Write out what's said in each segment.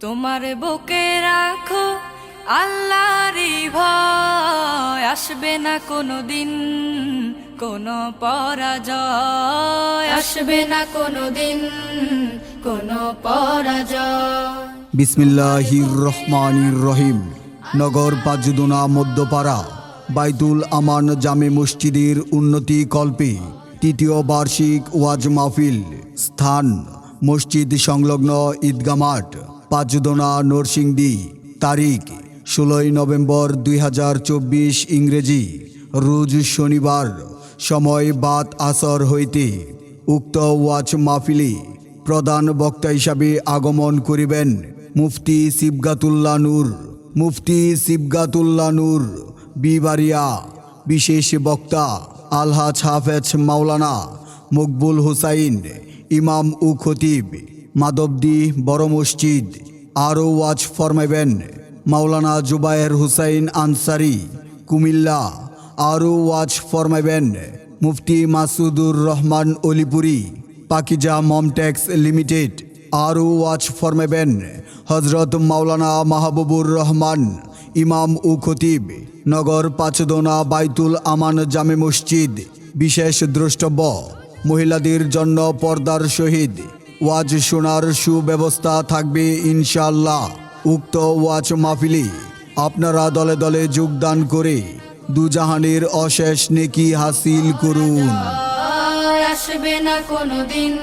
তোমার বুকে রাখো আল্লাহরই ভয়। আসবে না কোনো দিন কোনো পরাজয়। আসবে না কোনো দিন কোনো পরাজয়। বিসমিল্লাহির রহমানির রহিম। নগর পাজুদোনা মধ্যপাড়া, বাইতুল আমান জামে মসজিদের উন্নতি কল্পে তৃতীয় বার্ষিক ওয়াজ মাহফিল, স্থান, মসজিদ সংলগ্ন ঈদগা মাঠ। পাজুদোনা নরসিংদী, তারিখ, ষোলোই নভেম্বর দুই হাজার চব্বিশ ইংরেজি। রোজ শনিবার, সময় বাত আসর হইতে উক্ত ওয়াচ মাহফিলে প্রধান বক্তা হিসাবে আগমন করিবেন মুফতি সিবগাতুল্লা নূর। মুফতি সিবগাতুল্লা নূর, বিবারিয়া, বিশেষ বক্তা আলহাজ হাফেজ মাওলানা মকবুল হুসাইন, ইমাম উ খতিব। মাধবদি বড় মসজিদ। আরও ওয়াজ ফরমাইবেন মাওলানা জুবায়ের হুসাইন আনসারি, কুমিল্লা। আরও ওয়াজ ফরমাইবেন মুফতি মাসুদুর রহমান অলিপুরি, পাকিজা মমটেক্স লিমিটেড। আরও ওয়াচ ফরমাইবেন হজরত মাওলানা মাহবুবুর রহমান, ইমাম ও খতিব। নগর পাঁচদোনা বাইতুল আমান জামে মসজিদ, বিশেষ দ্রষ্টব্য। মহিলাদের জন্য পর্দার সহিত ওয়াজ শোনার সুব্যবস্থা থাকবে ইনশাল্লাহ উক্ত ওয়াচ মাহফিলে আপনারা দলে দলে যোগদান করে দুজাহানের অশেষ নেকি হাসিল করুন। আসবে না কোনো দিন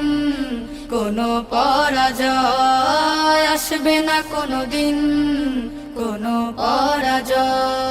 কোনো পরাজয়। আসবে না কোনো দিন কোনো পরাজয়।